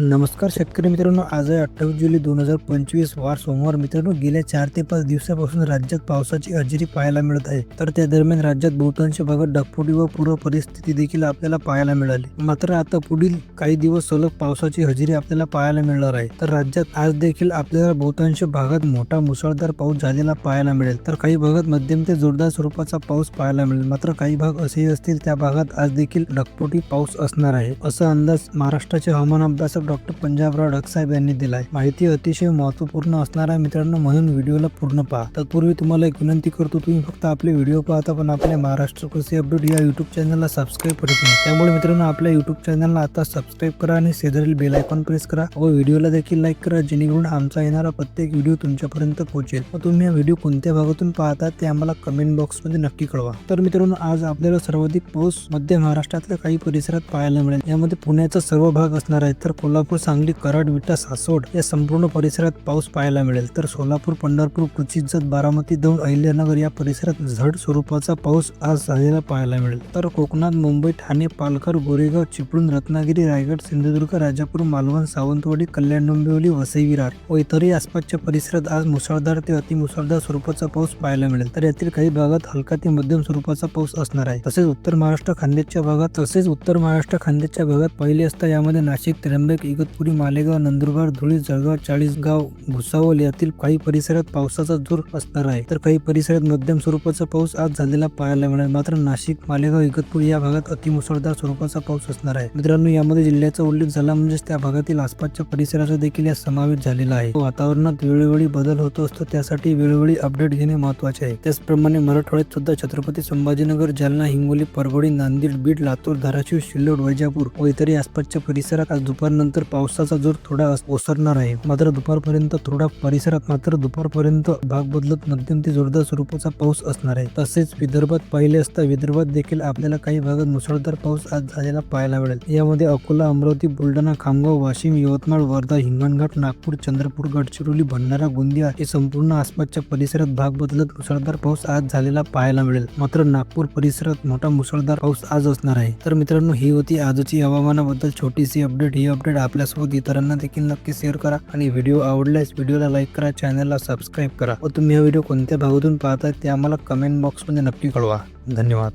नमस्कार शेतकरी मित्रांनो आज आहे अठ्ठावीस जुलै दोन हजार पंचवीस वार सोमवार. मित्रांनो गेल्या चार ते पाच दिवसापासून राज्यात पावसाची हजेरी पाहायला मिळत आहे. तर त्या दरम्यान राज्यात बहुतांश भागात ढगफुटी व पूर परिस्थिती देखील आपल्याला पाहायला मिळाली. मात्र आता पुढील काही दिवस सलग पावसाची हजेरी आपल्याला पाहायला मिळणार आहे. तर राज्यात आज देखील आपल्याला बहुतांश भागात मोठा मुसळधार पाऊस झालेला पाहायला मिळेल. तर काही भागात मध्यम ते जोरदार स्वरूपाचा पाऊस पाहायला मिळेल. मात्र काही भाग असेही असतील त्या भागात आज देखील डकपोटी पाऊस असणार आहे. असा अंदाज महाराष्ट्राचे हवामान अभ्यासक डॉक्टर पंजाबराव ढगसाहेब यांनी दिलाय. माहिती अतिशय महत्त्वपूर्ण असणार आहे मित्रांनो म्हणून व्हिडिओला पूर्ण पहा. तत्पूर्वी तुम्हाला एक विनंती करतो तुम्ही फक्त आपले व्हिडिओ पाहता पण आपल्या महाराष्ट्र कृषी अपडेट या युट्यूब चॅनलला सबस्क्राईब करत नाही. त्यामुळे मित्रांनो आपल्या युट्यूब चॅनलला आता सबस्क्राईब करा आणि शेजारील बेल आयकॉन प्रेस करा. व व्हिडिओला देखील लाईक करा जेणेकरून आमचा येणारा प्रत्येक व्हिडिओ तुमच्यापर्यंत पोहोचेल. व तुम्ही हा व्हिडिओ कोणत्या भागातून पाहता ते आम्हाला कमेंट बॉक्समध्ये नक्की कळवा. तर मित्रांनो आज आपल्याला सर्वाधिक पाऊस मध्य महाराष्ट्रातल्या काही परिसरात पाहायला मिळेल. यामध्ये पुण्याचा सर्व भाग असणार आहे. तर कोल्हापूर सांगली कराड विटा सासवड या संपूर्ण परिसरात पाऊस पाहायला मिळेल. तर सोलापूर पंढरपूर कुचित बारामती दौंड अहिल्यानगर या परिसरात झड स्वरूपाचा पाऊस आज झालेला पाहायला मिळेल. तर कोकणात मुंबई ठाणे पालघर गोरेगाव चिपळूण रत्नागिरी रायगड सिंधुदुर्ग राजापूर मालवण सावंतवाडी कल्याण डोंबिवली वसई विरार व इतरही आसपासच्या परिसरात आज मुसळधार ते अतिमुसळधार स्वरूपाचा पाऊस पाहायला मिळेल. तर यातील काही भागात हलका ते मध्यम स्वरूपाचा पाऊस असणार आहे. तसेच उत्तर महाराष्ट्र खानदेशच्या भागात तसेच उत्तर महाराष्ट्र खानदेशच्या भागात पहिले असता यामध्ये नाशिक त्र्यंबक इगतपुरी मालेगाव नंदुरबार धुळे जळगाव चाळीसगाव भुसावळ यातील काही परिसरात पावसाचा जोर असणार आहे. तर काही परिसरात मध्यम स्वरूपाचा पाऊस आज झालेला पाहायला मिळेल मात्र नाशिक मालेगाव इगतपुरी या भागात अतिमुसळधार स्वरूपाचा पाऊस असणार आहे. मित्रांनो यामध्ये जिल्ह्याचा उल्लेख झाला म्हणजेच त्या भागातील आसपासच्या परिसराचा देखील यात समावेश झालेला आहे. वातावरणात वेळोवेळी बदल होत असतो त्यासाठी वेळोवेळी अपडेट घेणे महत्त्वाचे आहे. त्याचप्रमाणे मराठवाड्यात सुद्धा छत्रपती संभाजीनगर जालना हिंगोली परभणी नांदेड बीड लातूर धाराशिव सिल्लोड वैजापूर व इतरही आसपासच्या परिसरात आज दुपारनंतर पावसाचा जोर थोडा ओसरणार आहे. मात्र दुपारपर्यंत थोडा परिसरात मात्र दुपारपर्यंत भाग बदलत मध्यम ते जोरदार स्वरूपाचा पाऊस असणार आहे. तसेच विदर्भात पाहिले असता विदर्भात देखील आपल्याला काही भागात मुसळधार पाऊस आज झालेला पाहायला मिळेल. यामध्ये अकोला अमरावती बुलढाणा खामगाव वाशिम यवतमाळ वर्धा हिंगणघाट नागपूर चंद्रपूर गडचिरोली भंडारा गोंदिया हे संपूर्ण आसपासच्या परिसरात भाग बदलत मुसळधार पाऊस आज झालेला पाहायला मिळेल. मात्र नागपूर परिसरात मोठा मुसळधार पाऊस आज असणार आहे. तर मित्रांनो ही होती आजची हवामानाबद्दल छोटीशी अपडेट. ही अपडेट आपल्यासोबत इतरांना देखील नक्की शेअर करा आणि व्हिडिओ आवडल्यास व्हिडिओला लाईक करा चॅनलला सबस्क्राईब करा. व तुम्ही हा व्हिडिओ कोणत्या भागातून पाहताय ते आम्हाला कमेंट बॉक्समध्ये नक्की कळवा. धन्यवाद.